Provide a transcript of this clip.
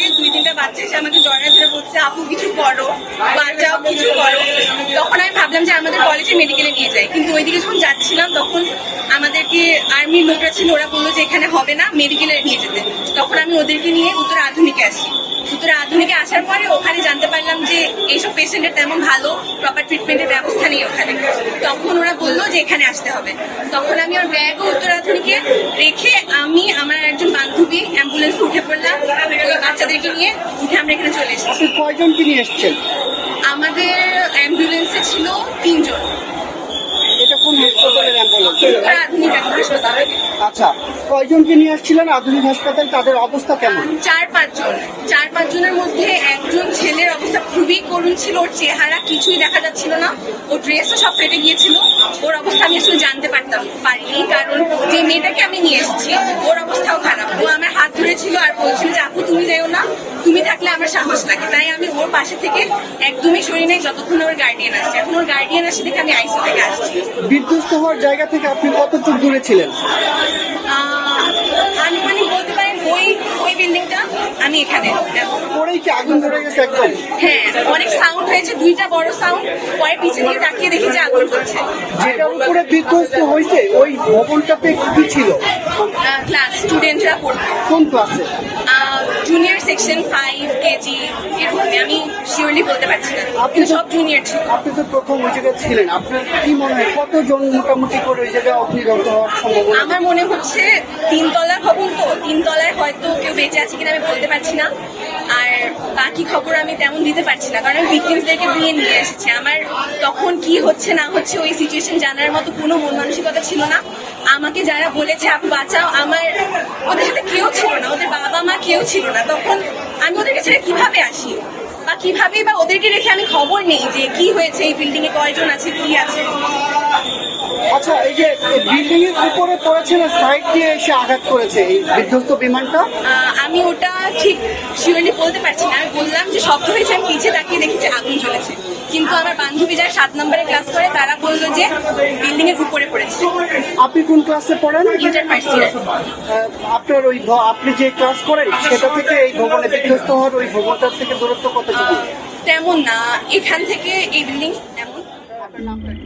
থেকে দুই তিনটা বাচ্চা এসে আমাকে জড়ায় ধরে বলছে, আপু, কিছু করো বাচ্চাও কিছু করো। তখন আমি ভাবলাম যে আমাদের কলেজে মেডিকেলে নিয়ে যাই। কিন্তু ওইদিকে যখন যাচ্ছিলাম, তখন আমাদেরকে আর্মির লোকরা ছিল, ওরা বলল যে এখানে হবে না মেডিকেলে নিয়ে যেতে। তখন আমি ওদেরকে নিয়ে উত্তর আধুনিকে আসি। উত্তর আধুনিকে আসার পরে ওখানে জানতে পারলাম যে এইসব পেশেন্টের তেমন ভালো প্রপার ট্রিটমেন্টের ব্যবস্থা নেই ওখানে। তখন ওরা বলল যে এখানে আসতে হবে। তখন আমি ওর ব্যাগও উত্তর আধুনিকে নিয়ে উঠে আমরা এখানে চলে এসেছি। আপনি কয়জনকে নিয়ে এসছেন? আমাদের অ্যাম্বুলেন্সে ছিল তিনজন। এটা কোন হাসপাতালের অ্যাম্বুলেন্স। আচ্ছা কয়জনকে নিয়ে আসছিলেন আধুনিক হাসপাতাল তাদের অবস্থা কেমন? চার পাঁচজন। চার পাঁচজনের মধ্যে একজন ছেলের অবস্থা খুবই করুণ ছিল। ওর চেহারা কিছুই দেখা যাচ্ছিল না। ওর ড্রেসও সব ফেটে গিয়েছিল। ওর অবস্থা আমি আসলে জানতে পারতাম পারিনি। কারণ যে মেয়েটাকে আমি নিয়ে এসেছি ওর অবস্থাও আমার সাহস লাগে। তাই আমি ওর পাশে থেকে একদমই সরি নাই যতক্ষণ ওর গার্ডিয়ান আসছে। এখন ওর গার্ডিয়ান আসে দেখে আমি আইসি থেকে আসছি। বিধ্বস্ত হওয়ার জায়গা থেকে আপনি কতটুকু দূরে ছিলেন? আনুমানিক বলতে পারেন ওই ওই বিল্ডিংটা আমি এখানে পরেই কি আগুন ধরে গেছে একদম? হ্যাঁ অনেক সাউন্ড হয়েছে দুইটা বড় সাউন্ড পরে পিছনে দিকে তাকিয়ে দেখি যে আগুন করছে যেটার উপরে বিধ্বস্ত হয়েছে ওই ভবনটাতে কি ছিল? ক্লাস স্টুডেন্টরা পড়তো। কোন ক্লাসে জুনিয়র সেকশন ফাইভ কেজি এরকমই আমি শিওরলি বলতে পারছি না। কিন্তু সব জুনিয়র ছিল। আপনি তো প্রথম ওই জায়গায় ছিলেন। আপনার কি মনে হয় কতজন মোটামুটি করে ওই জায়গায় অগ্নিদগ্ধ হওয়ার সম্ভাবনা? আমার মনে হচ্ছে তিনতলা ভবন তো তিনতলায় হয়তো কেউ বেঁচে আছে কিনা আমি বলতে পারছি না। আর বাকি খবর আমি তেমন দিতে পারছি না কারণ ভিকটিমসদেরকে নিয়ে নিয়ে এসেছি। আমার তখন কি হচ্ছে না হচ্ছে ওই সিচুয়েশন জানার মতো কোনো মন মানসিকতা ছিল না। আমাকে যারা বলেছে আপু বাঁচাও। আমার কেউ ছিল না। তখন আমি ওদেরকে ছেড়ে কীভাবে আসি? বা কীভাবে বা ওদেরকে রেখে আমি খবর নেই যে কি হয়েছে এই বিল্ডিং এ কয়জন আছে কি আছে? আচ্ছা এই যে বিল্ডিং এর উপরে পড়েছে না সাইড দিয়ে এসে আঘাত করেছে এই বিধ্বস্ত বিমানটা? আমি ওটা ঠিক শিওরলি বলতে পারছি না। আমি বললাম যে শব্দ হয়েছে আমি পিছিয়ে তাকিয়ে দেখি যে চলেছে। কিন্তু আমার বান্ধবী যারা সাত নম্বরে ক্লাস করে তারা বলল যে বিল্ডিং এর উপরে পড়েছে। আপনি কোন ক্লাসে পড়েন? ইন্টার ফার্স্ট ইয়ার আহ, আপনার ওই ভ- আপনি যে ক্লাস করেন সেটা থেকে এই ভবনে বিধ্বস্ত হওয়ার ওই ভবনটার থেকে দূরত্ব কতটুকু? তেমন না এখান থেকে এই বিল্ডিং তেমন। আপনার নামটা কি?